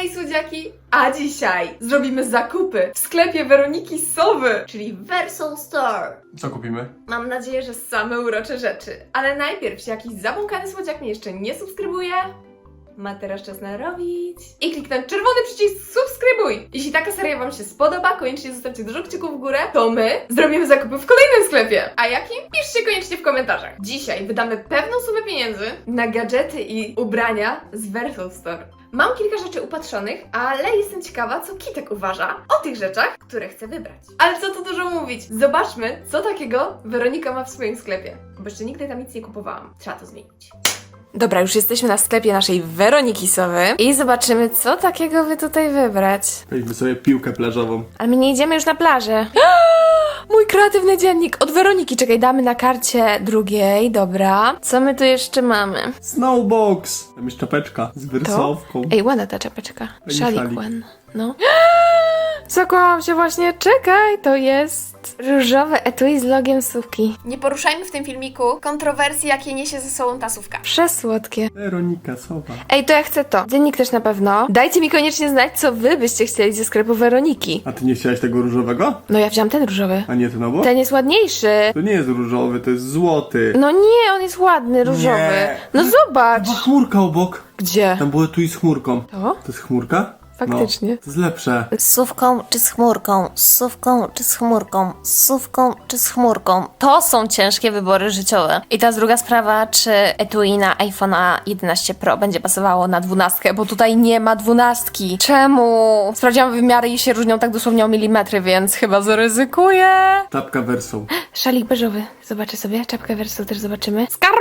Hej słodziaki! A dzisiaj zrobimy zakupy w sklepie Weroniki Sowy, czyli Versal Store. Co kupimy? Mam nadzieję, że same urocze rzeczy. Ale najpierw, jeśli jakiś zabłąkany słodziak mnie jeszcze nie subskrybuje, ma teraz czas narobić i kliknąć czerwony przycisk subskrybuj. Jeśli taka seria Wam się spodoba, koniecznie zostawcie dużo kciuków w górę, to my zrobimy zakupy w kolejnym sklepie. A jakim? Piszcie koniecznie w komentarzach. Dzisiaj wydamy pewną sumę pieniędzy na gadżety i ubrania z Versal Store. Mam kilka rzeczy upatrzonych, ale jestem ciekawa, co Kitek uważa o tych rzeczach, które chce wybrać. Ale co tu dużo mówić? Zobaczmy, co takiego Weronika ma w swoim sklepie. Bo jeszcze nigdy tam nic nie kupowałam. Trzeba to zmienić. Dobra, już jesteśmy na sklepie naszej Weroniki Sowy i zobaczymy, co takiego by tutaj wybrać. Weźmy sobie piłkę plażową. Ale my nie idziemy już na plażę. Mój kreatywny dziennik od Weroniki. Czekaj, damy na karcie drugiej, dobra. Co my tu jeszcze mamy? Snowbox! Tam jest czapeczka z wersowką. Ej, ładna ta czapeczka. Szalik szalik. ładny. No. Zakłamałam się właśnie, czekaj, to jest różowe etui z logiem sówki. Nie poruszajmy w tym filmiku kontrowersji, jakie niesie ze sobą ta sówka. Przesłodkie. Weronika Sowa. Ej, to ja chcę to. Dziennik też na pewno. Dajcie mi koniecznie znać, co wy byście chcieli ze sklepu Weroniki. A ty nie chciałaś tego różowego? No ja wziąłam ten różowy. A nie ten obok? Ten jest ładniejszy. To nie jest różowy, to jest złoty. No nie, on jest ładny, różowy. Nie. No zobacz. Była chmurka obok. Gdzie? Tam było tu i z chmurką. To? To jest chmurka? Faktycznie. No, to jest lepsze. Z sówką czy z chmurką? Z sówką czy z chmurką? Z sówką czy z chmurką? To są ciężkie wybory życiowe. I ta druga sprawa, czy etui na iPhone'a 11 Pro będzie pasowało na dwunastkę, bo tutaj nie ma dwunastki. Czemu? Sprawdziłam wymiary i się różnią tak dosłownie o milimetry, więc chyba zaryzykuję. Czapka wersą. Szalik beżowy. Zobaczę sobie. Czapkę Verso też zobaczymy. Skarpetki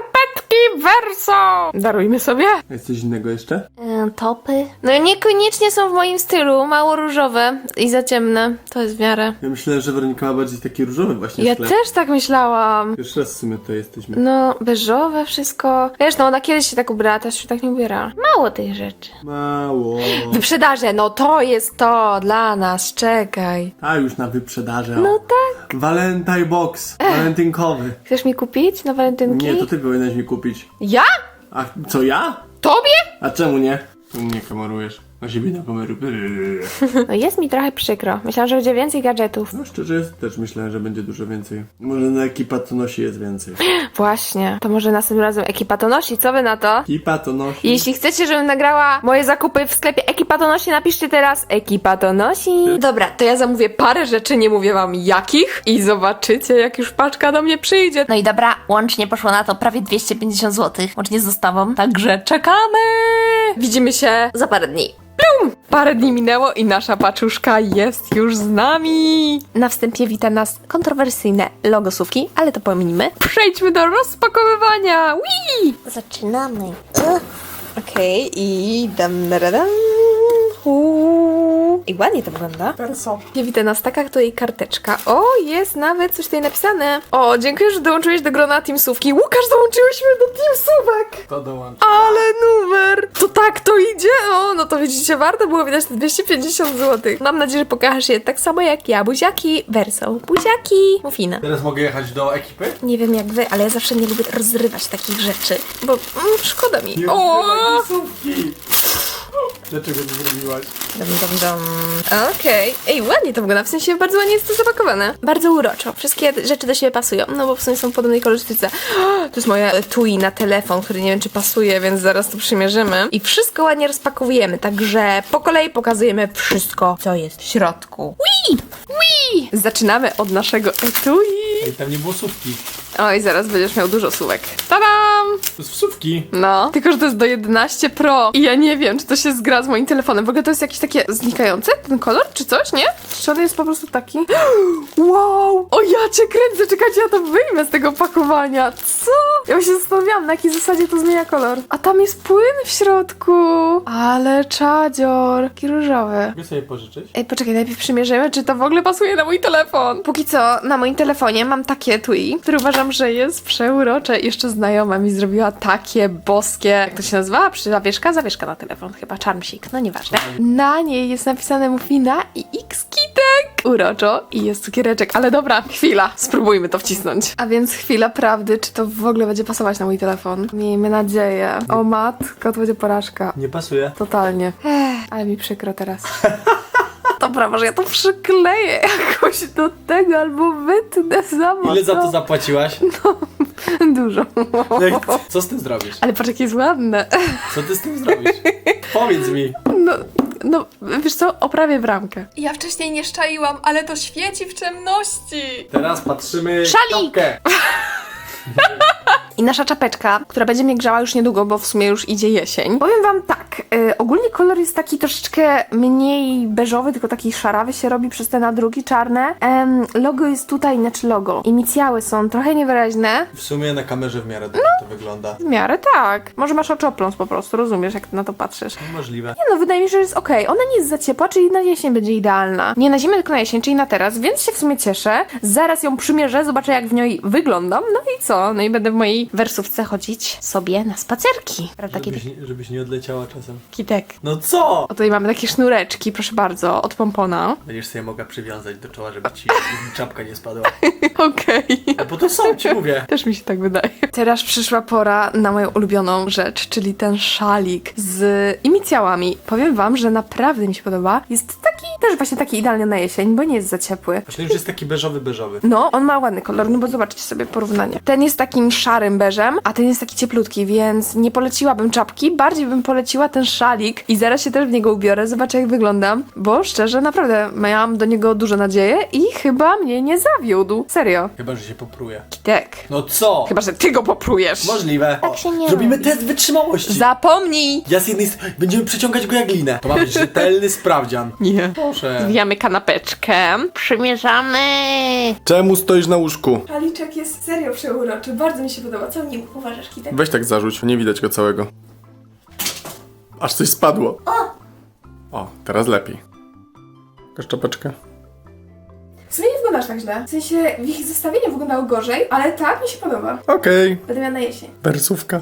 Verso! Darujmy sobie. A jest coś innego jeszcze? Yy, topy? No niekoniecznie są w moim stylu. Mało różowe i za ciemne. To jest w miarę. Ja myślałem, że Weronika ma bardziej taki różowy właśnie Ja sklep. też tak myślałam. Pierwszy raz w sumie tutaj jesteśmy. No, beżowe wszystko. Wiesz, no ona kiedyś się tak ubrała, teraz się tak nie ubiera. Mało tych rzeczy. Mało. Wyprzedaże, no to jest to dla nas, czekaj. A już na wyprzedaży. o. No tak. Valentine Box. Walentynkowy. Chcesz mi kupić na walentynki? Nie, to ty powinieneś mi kupić. Ja? A co ja? Tobie? A czemu nie? Tu mnie kamerujesz. Na siebie na kamery. No jest mi trochę przykro. Myślałam, że będzie więcej gadżetów. No szczerze jest, też myślałem, że będzie dużo więcej. Może na ekipa to nosi jest więcej. Właśnie. To może następnym razem ekipa to nosi. Co wy na to? Ekipa to nosi. Jeśli chcecie, żebym nagrała moje zakupy w sklepie Ekipa to nosi, napiszcie teraz Ekipa to nosi. Dobra, to ja zamówię parę rzeczy, nie mówię wam jakich i zobaczycie, jak już paczka do mnie przyjdzie. No i dobra, łącznie poszło na to prawie 250 zł, łącznie z dostawą. Także czekamy! Widzimy się za parę dni. Plum! Parę dni minęło i nasza paczuszka jest już z nami. Na wstępie wita nas kontrowersyjne logosówki, ale to pominimy. Przejdźmy do rozpakowywania. Wii! Zaczynamy. Okej, i dam dam. Uuu. I ładnie to wygląda. Perso. Wita nas taka tutaj karteczka. O, jest nawet coś tutaj napisane. O, dziękuję, że dołączyłeś do grona Teamsówki. Łukasz, dołączyłyśmy do Teamsówek. To dołącz. Ale numer! To tak to idzie? O, no to widzicie, warto było wydać te 250 zł. Mam nadzieję, że pokażesz je tak samo jak ja. Buziaki, wersą. Buziaki. Mufina. Teraz mogę jechać do ekipy? Nie wiem jak wy, ale ja zawsze nie lubię rozrywać takich rzeczy, bo mm, szkoda mi. O! Sówki. Dlaczego to zrobiłaś? Dum, dum, dum. Okej. Ej, ładnie to wygląda, w sensie bardzo ładnie jest to zapakowane. Bardzo uroczo. Wszystkie rzeczy do siebie pasują, no bo w sumie są w podobnej kolorystyce. To jest moja etui na telefon, który nie wiem czy pasuje, więc zaraz to przymierzymy. I wszystko ładnie rozpakowujemy, także po kolei pokazujemy wszystko, co jest w środku. Wii! Wii! Zaczynamy od naszego etui. Ej, tam nie było sówki. Oj, zaraz będziesz miał dużo słówek. Tadam! To jest sówki. No, tylko że to jest do 11 Pro i ja nie wiem, czy to się zgra z moim telefonem. W ogóle to jest jakieś takie znikające, ten kolor, czy coś, nie? Czy on jest po prostu taki? Wow! O, ja cię kręcę, czekajcie, ja to wyjmę z tego pakowania. Co? Ja się zastanawiałam, na jakiej zasadzie to zmienia kolor. A tam jest płyn w środku. Ale czadzior. Taki różowy. Mogę sobie pożyczyć? Ej, poczekaj, najpierw przymierzymy, czy to w ogóle pasuje na mój telefon. Póki co, na moim telefonie mam takie tui, które uważam, że jest przeurocze. Jeszcze znajoma mi zrobiła takie boskie, jak to się nazywa? Przy zawieszka? Zawieszka na telefon, chyba Charmsik, no nieważne. Na niej jest napisane Mufina i X-Kit kitek! Uroczo i jest cukiereczek, ale dobra, chwila, spróbujmy to wcisnąć. A więc chwila prawdy, czy to w ogóle będzie pasować na mój telefon? Miejmy nadzieję. O matko, to będzie porażka. Nie pasuje. Totalnie. Ech, ale mi przykro teraz. Dobra, może ja to przykleję jakoś do tego albo wytnę mocno. Ile za to zapłaciłaś? Dużo. Co z tym zrobisz? Ale patrz, jakie jest ładne. Co ty z tym zrobisz? Powiedz mi. No, no, wiesz co, oprawię bramkę. Ja wcześniej nie szczaiłam, ale to świeci w ciemności. Teraz patrzymy Szalik! czapkę. I nasza czapeczka, która będzie mnie grzała już niedługo, bo w sumie już idzie jesień. Powiem wam tak, y, ogólnie kolor jest taki troszeczkę mniej beżowy, tylko taki szarawy się robi przez te na drugi czarne. Em, logo jest tutaj, znaczy logo. Inicjały są trochę niewyraźne. W sumie na kamerze w miarę dobrze to wygląda. W miarę tak. Może masz oczopląs po prostu, rozumiesz, jak ty na to patrzysz. Możliwe. Nie no, wydaje mi się, że jest okej. Ona nie jest za ciepła, czyli na jesień będzie idealna. Nie na zimę, tylko na jesień, czyli na teraz, więc się w sumie cieszę. Zaraz ją przymierzę, zobaczę jak w niej wyglądam. No i co? No i będę w mojej wersówce chodzić sobie na spacerki. Prawda, Żebyś, żebyś nie odleciała czasem. Kitek. No co? O, tutaj mamy takie sznureczki, proszę bardzo, od pompona. Będziesz sobie mogła przywiązać do czoła, żeby ci czapka nie spadła. Okej. A bo to są, ci mówię. Też mi się tak wydaje. Teraz przyszła pora na moją ulubioną rzecz, czyli ten szalik z inicjałami. Powiem wam, że naprawdę mi się podoba. Jest taki, też właśnie taki idealny na jesień, bo nie jest za ciepły. Właśnie już jest taki beżowy, beżowy. No, on ma ładny kolor, no bo zobaczcie sobie porównanie. Ten jest takim szarym beżem, a ten jest taki cieplutki, więc nie poleciłabym czapki, bardziej bym poleciła ten szalik i zaraz się też w niego ubiorę, zobaczę jak wyglądam, bo szczerze, naprawdę miałam do niego dużo nadzieję i chyba mnie nie zawiódł. Serio. Chyba, że się popruje. Kitek. No co? Chyba, że ty go poprujesz. Możliwe. Tak się nie Zrobimy robi. test wytrzymałości. Zapomnij! Ja z jednej strony będziemy przeciągać go jak linę. To ma być rzetelny sprawdzian. Nie. Proszę. Zwijamy kanapeczkę. Przymierzamy! Czemu stoisz na łóżku? Paliczek jest serio przeuroczy, bardzo mi się podoba. Co w nim uważasz, Kitek? Weź tak zarzuć, nie widać go całego. Aż coś spadło. O, teraz lepiej. Pokaż czapeczkę. W sumie nie wyglądasz tak źle. W sensie w ich zestawieniu wyglądało gorzej, ale tak mi się podoba. Okej, Będę miała na jesień. wersówka.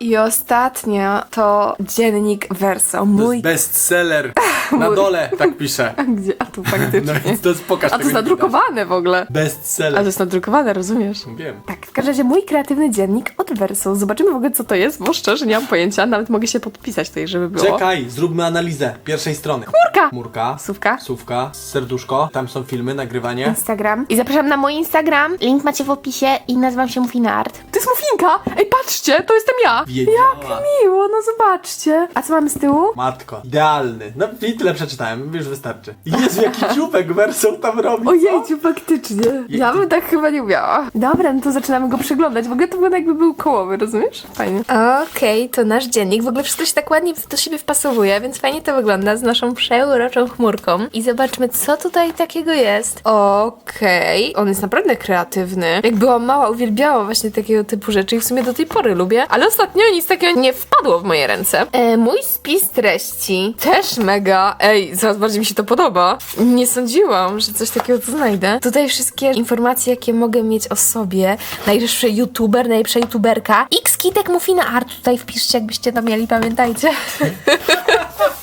I ostatnia to dziennik Verso. To Mój. jest bestseller. Na dole tak pisze. A gdzie? A tu No faktycznie. więc to jest pokaż A to tego jest nie widać. nadrukowane w ogóle. A to Bestseller. jest nadrukowane, rozumiesz? Wiem. Tak, w każdym razie mój kreatywny dziennik od Verso. Zobaczymy w ogóle co to jest, bo szczerze nie mam pojęcia. Nawet mogę się podpisać tutaj, żeby było. Czekaj, zróbmy analizę pierwszej strony. Chmurka! Chmurka. Sówka. Sówka, serduszko, tam są filmy, nagrywanie. Instagram. I zapraszam na mój Instagram. Link macie w opisie i nazywam się Mufinart. To jest mufinka! Ej, patrzcie, to jestem ja! Wiedziała. Miło, no zobaczcie. A co mamy z tyłu? Matko, idealny. No i tyle przeczytałem, już wystarczy. Jezu, jaki dziubek wersą tam robi. co? Ojejciu, faktycznie. Ja bym tak chyba nie umiała. Dobra, no to zaczynamy go przeglądać. W ogóle to wygląda jakby był kołowy, rozumiesz? Fajnie. Okej, to nasz dziennik. W ogóle wszystko się tak ładnie do siebie wpasowuje, więc fajnie to wygląda z naszą przeuroczą chmurką. I zobaczmy, co tutaj takiego jest. Okej, on jest naprawdę kreatywny. Jak byłam mała, uwielbiałam właśnie takiego typu rzeczy i w sumie do tej pory lubię, ale ostatnio nic takiego nie wpadło w moje ręce. E, mój spis treści też mega. Ej, coraz bardziej mi się to podoba. Nie sądziłam, że coś takiego tu znajdę. Tutaj wszystkie informacje, jakie mogę mieć o sobie. Najlepszy youtuber, najlepsza youtuberka. X Kitek Mufina Art. Tutaj wpiszcie, jakbyście to mieli, pamiętajcie.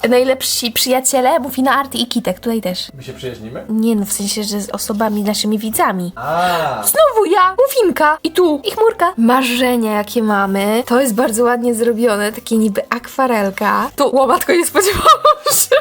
Najlepsi przyjaciele Mufina Art i Kitek. Tutaj też. My się przyjaźnimy? Nie no, w sensie, że z osobami, naszymi widzami. A. Znowu ja, Mufinka i tu, i chmurka. Marzenia, jakie mamy. To jest bardzo ładnie zrobione, takie niby akwarelka. To łomatko nie spodziewałam się.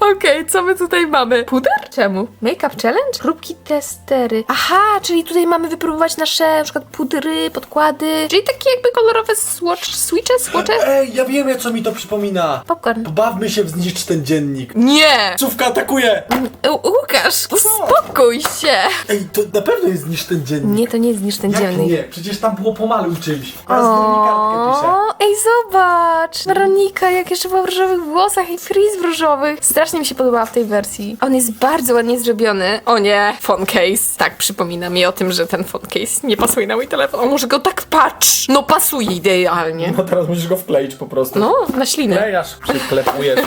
Okej, co my tutaj mamy? Puder? Czemu? Make-up challenge? Próbki testery. Aha, czyli tutaj mamy wypróbować nasze na przykład pudry, podkłady, czyli takie jakby kolorowe swatch, switche, swatche? Ej, ja wiem, co mi to przypomina. Popcorn. Pobawmy się w zniszcz ten dziennik. Nie! Sówka atakuje! U- Łukasz, uspokój się! Ej, to na pewno jest zniszcz ten dziennik. Nie, to nie jest niż ten Jak dziennik. nie? Przecież tam było pomaluj czymś. Kartkę piszę. O, ej, zobacz! Weronika, jak jeszcze była w różowych włosach i frizz w różowych. Strasznie mi się podobała w tej wersji. On jest bardzo ładnie zrobiony. O nie, phone case. Tak, przypomina mi o tym, że ten phone case nie pasuje na mój telefon. O, może go tak patrz! No, pasuje idealnie. No teraz musisz go wkleić po prostu. No, na ślinę. Klejasz, przyklepujesz.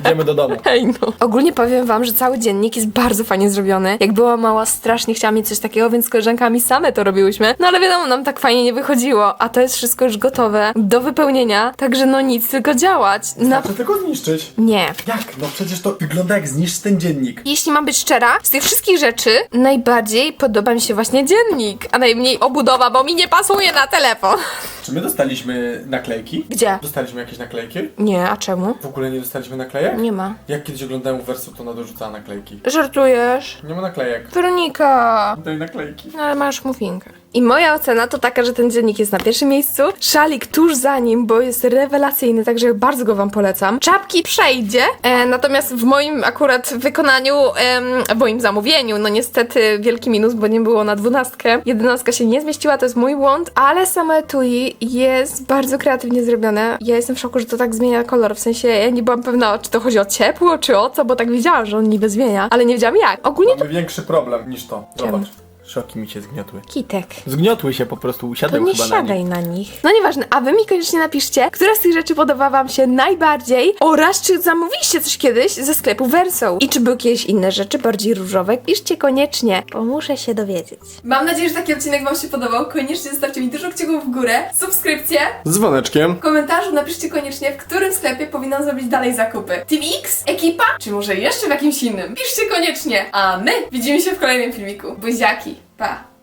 Idziemy do domu. Hej, no. Ogólnie powiem wam, że cały dziennik jest bardzo fajnie zrobiony. Jak była mała, strasznie chciałam mieć coś takiego, więc z koleżankami same to robiłyśmy. No ale wiadomo, nam tak fajnie nie wychodziło. A to jest wszystko już gotowe do wypełnienia. Także no nic, tylko działać. Na... Znaczy tylko zniszczyć. Nie. Jak? No przecież to wygląda jak zniszcz ten dziennik. Jeśli mam być szczera, z tych wszystkich rzeczy najbardziej podoba mi się właśnie dziennik, a najmniej obudowa, bo mi nie pasuje na telefon. Czy my dostaliśmy naklejki? Gdzie? Dostaliśmy jakieś naklejki? Nie, a czemu? W ogóle nie dostaliśmy naklejek? Nie ma. Jak kiedyś oglądałem Wersu, to ona dorzucała naklejki. Żartujesz? Nie ma naklejek. Weronika! Daj naklejki. No ale masz muffinkę. I moja ocena to taka, że ten dziennik jest na pierwszym miejscu, szalik tuż za nim, bo jest rewelacyjny, także bardzo go wam polecam. Czapki przejdzie, e, natomiast w moim akurat wykonaniu, em, w moim zamówieniu, no niestety wielki minus, bo nie było na dwunastkę. Jedenastka się nie zmieściła, to jest mój błąd, ale same etui jest bardzo kreatywnie zrobione. Ja jestem w szoku, że to tak zmienia kolor, w sensie ja nie byłam pewna, czy to chodzi o ciepło, czy o co, bo tak wiedziałam, że on niby zmienia, ale nie wiedziałam jak. Ogólnie to Mamy większy problem niż to. Czemu? Szoki mi się zgniotły. kitek. Zgniotły się po prostu, To usiadłem nie chyba na siadaj nich. na nich. No nieważne, a wy mi koniecznie napiszcie, która z tych rzeczy podoba wam się najbardziej oraz czy zamówiliście coś kiedyś ze sklepu Verso i czy były jakieś inne rzeczy bardziej różowe. Piszcie koniecznie, bo muszę się dowiedzieć. Mam nadzieję, że taki odcinek wam się podobał. Koniecznie zostawcie mi dużo kciuków w górę, subskrypcję. Z dzwoneczkiem. W komentarzu napiszcie koniecznie, w którym sklepie powinnam zrobić dalej zakupy. Team X, ekipa, czy może jeszcze w jakimś innym? Piszcie koniecznie, a my widzimy się w kolejnym filmiku. Buziaki, Pá.